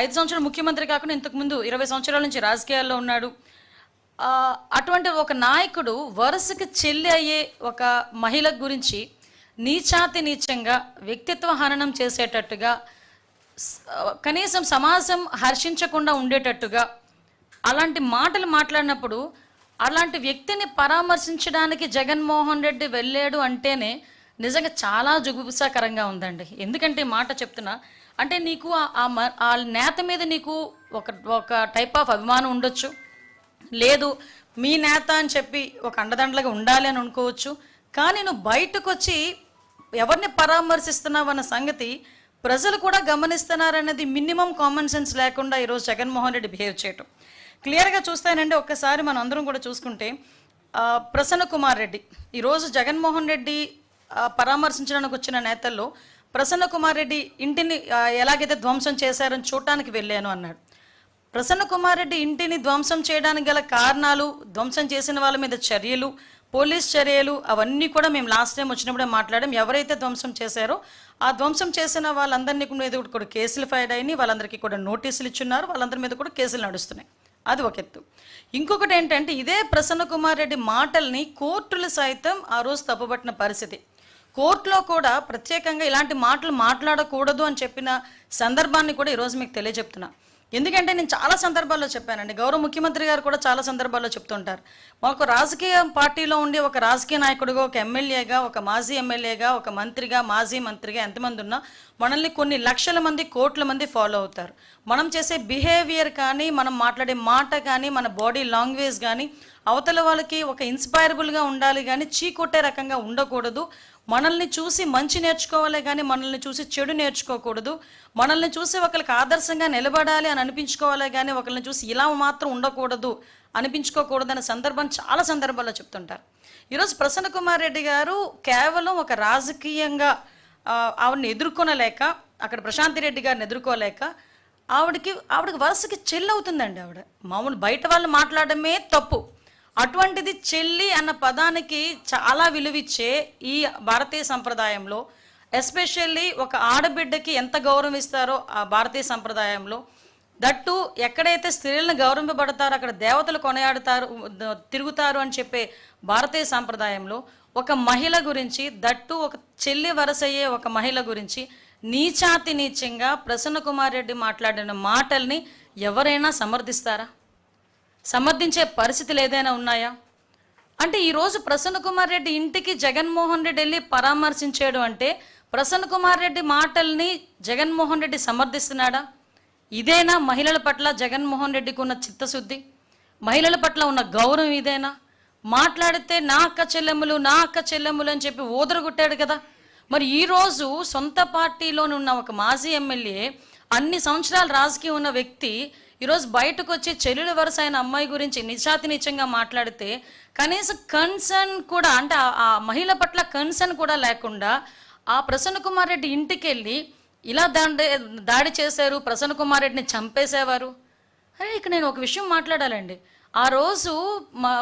ఐదు సంవత్సరాలు ముఖ్యమంత్రి కాకుండా ఇంతకుముందు ఇరవై సంవత్సరాల నుంచి రాజకీయాల్లో ఉన్నాడు. అటువంటి ఒక నాయకుడు వరుసకి చెల్లి అయ్యే ఒక మహిళ గురించి నీచాతి నీచంగా వ్యక్తిత్వ హననం చేసేటట్టుగా కనీసం సమాజం హర్షించకుండా ఉండేటట్టుగా అలాంటి మాటలు మాట్లాడినప్పుడు అలాంటి వ్యక్తిని పరామర్శించడానికి జగన్మోహన్ రెడ్డి వెళ్ళాడు అంటేనే నిజంగా చాలా జుగుప్సాకరంగా ఉందండి. ఎందుకంటే మాట చెప్తున్నా అంటే నీకు ఆ- మ- ఆ నేత మీద నీకు ఒక ఒక టైప్ ఆఫ్ అభిమానం ఉండొచ్చు. లేదు మీ నేత అని చెప్పి ఒక అండదండలుగా ఉండాలి అని అనుకోవచ్చు. కానీ నువ్వు బయటకు వచ్చి ఎవరిని పరామర్శిస్తున్నావు అన్న సంగతి ప్రజలు కూడా గమనిస్తున్నారనేది మినిమం కామన్ సెన్స్ లేకుండా ఈరోజు జగన్మోహన్ రెడ్డి బిహేవ్ చేయటం. క్లియర్గా చూస్తానండి ఒక్కసారి మనం అందరం కూడా చూసుకుంటే ప్రసన్న కుమార్ రెడ్డి. ఈరోజు జగన్మోహన్ రెడ్డి పరామర్శించడానికి వచ్చిన నేతల్లో ప్రసన్న కుమార్ రెడ్డి ఇంటిని ఎలాగైతే ధ్వంసం చేశారని చూడటానికి వెళ్ళాను అన్నాడు. ప్రసన్న కుమార్ రెడ్డి ఇంటిని ధ్వంసం చేయడానికి గల కారణాలు ధ్వంసం చేసిన వాళ్ళ మీద చర్యలు పోలీస్ చర్యలు అవన్నీ కూడా మేము లాస్ట్ టైం వచ్చినప్పుడే మాట్లాడాం. ఎవరైతే ధ్వంసం చేశారో ఆ ధ్వంసం చేసిన వాళ్ళందరినీ మీద కూడా కేసులు ఫైల్ అయినాయి. వాళ్ళందరికీ కూడా నోటీసులు ఇచ్చున్నారు. వాళ్ళందరి మీద కూడా కేసులు నడుస్తున్నాయి. అది ఒక ఎత్తు. ఇంకొకటి ఏంటంటే ఇదే ప్రసన్న కుమార్ రెడ్డి మాటల్ని కోర్టులు సైతం ఆ రోజు తప్పుబట్టిన పరిస్థితి. కోర్టులో కూడా ప్రత్యేకంగా ఇలాంటి మాటలు మాట్లాడకూడదు అని చెప్పిన సందర్భాన్ని కూడా ఈరోజు మీకు తెలియజెప్తున్నా. ఎందుకంటే నేను చాలా సందర్భాల్లో చెప్పానండి. గౌరవ ముఖ్యమంత్రి గారు కూడా చాలా సందర్భాల్లో చెప్తుంటారు. మాకు రాజకీయ పార్టీలో ఉండి ఒక రాజకీయ నాయకుడిగా ఒక ఎమ్మెల్యేగా ఒక మాజీ ఎమ్మెల్యేగా ఒక మంత్రిగా మాజీ మంత్రిగా ఎంతమంది ఉన్నా మనల్ని కొన్ని లక్షల మంది కోట్ల మంది ఫాలో అవుతారు. మనం చేసే బిహేవియర్ కానీ మనం మాట్లాడే మాట కానీ మన బాడీ లాంగ్వేజ్ కానీ అవతల వాళ్ళకి ఒక ఇన్స్పైరబుల్గా ఉండాలి కానీ చీకొట్టే రకంగా ఉండకూడదు. మనల్ని చూసి మంచి నేర్చుకోవాలి కానీ మనల్ని చూసి చెడు నేర్చుకోకూడదు. మనల్ని చూసి ఒకరికి ఆదర్శంగా నిలబడాలి అని అనిపించుకోవాలి కానీ ఒకరిని చూసి ఇలా మాత్రం ఉండకూడదు అనిపించుకోకూడదు అనే సందర్భం చాలా సందర్భాల్లో చెప్తుంటారు. ఈరోజు ప్రసన్న కుమార్ రెడ్డి గారు కేవలం ఒక రాజకీయంగా ఆవిడని ఎదుర్కొనలేక అక్కడ ప్రశాంతి రెడ్డి గారిని ఎదుర్కోలేక ఆవిడకి ఆవిడకి వరుసకి చెల్లవుతుందండి ఆవిడ. మామూలు బయట వాళ్ళు మాట్లాడమే తప్పు. అటువంటిది చెల్లి అన్న పదానికి చాలా విలువిచ్చే ఈ భారతీయ సంప్రదాయంలో ఎస్పెషల్లీ ఒక ఆడబిడ్డకి ఎంత గౌరవిస్తారో ఆ భారతీయ సంప్రదాయంలో దట్టు ఎక్కడైతే స్త్రీలను గౌరవింపబడతారో అక్కడ దేవతలు కొనయాడుతారు తిరుగుతారు అని చెప్పే భారతీయ సాంప్రదాయంలో ఒక మహిళ గురించి దట్టు ఒక చెల్లి వరసయ్యే ఒక మహిళ గురించి నీచాతి నీచంగా ప్రసన్న కుమార్ రెడ్డి మాట్లాడిన మాటల్ని ఎవరైనా సమర్థిస్తారా? సమర్థించే పరిస్థితులు ఏదైనా ఉన్నాయా? అంటే ఈరోజు ప్రసన్న కుమార్ రెడ్డి ఇంటికి జగన్మోహన్ రెడ్డి వెళ్ళి పరామర్శించేయడం అంటే ప్రసన్న కుమార్ రెడ్డి మాటల్ని జగన్మోహన్ రెడ్డి సమర్థిస్తున్నాడా? ఇదేనా మహిళల పట్ల జగన్మోహన్ రెడ్డికి ఉన్న చిత్తశుద్ధి? మహిళల పట్ల ఉన్న గౌరవం ఇదేనా? మాట్లాడితే నా అక్క చెల్లెమ్మలు నా అక్క చెల్లెములు అని చెప్పి ఓదరగొట్టాడు కదా. మరి ఈరోజు సొంత పార్టీలోనున్న ఒక మాజీ ఎమ్మెల్యే అన్ని సంవత్సరాలు రాజకీయం ఉన్న వ్యక్తి ఈరోజు బయటకు వచ్చి చెల్లెలు వరుస అయిన అమ్మాయి గురించి నిజాతి నిజంగా మాట్లాడితే కనీసం కన్సర్న్ కూడా అంటే ఆ- ఆ మహిళ పట్ల కన్సర్న్ కూడా లేకుండా ఆ ప్రసన్న కుమార్ రెడ్డి ఇంటికి వెళ్ళి ఇలా దాడి దాడి చేశారు ప్రసన్న కుమార్ రెడ్డిని చంపేసేవారు. అరే ఇక నేను ఒక విషయం మాట్లాడాలండి. ఆ రోజు మా